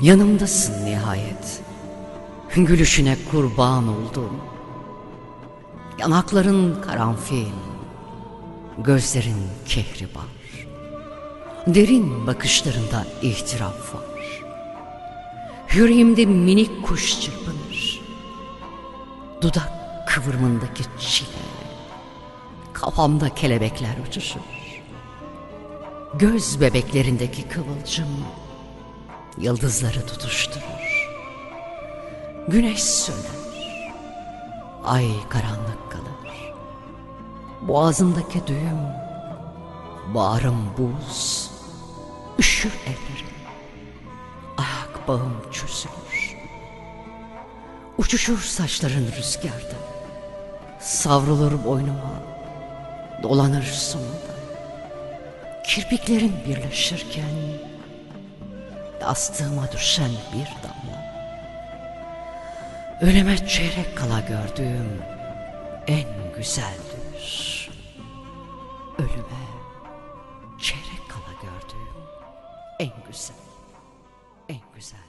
Yanımdasın nihayet. Gülüşüne kurban oldum. Yanakların karanfil, gözlerin kehribar. Derin bakışlarında ihtiraf var. Yüreğimde minik kuş çırpınır. Dudak kıvırmındaki çile, kafamda kelebekler uçuşur. Göz bebeklerindeki kıvılcım yıldızları tutuşturur. Güneş söner, ay karanlık kalır. Boğazımdaki düğüm, bağrım buz, üşür ellerim. Ayak bağım çözülür. Uçuşur saçların rüzgarda. Savrulur boynuma, dolanır sonunda. Kirpiklerim birleşirken yastığıma düşen bir damla. Ölüme çeyrek kala gördüğüm en güzel. Ölüme çeyrek kala gördüğüm en güzel, en güzel.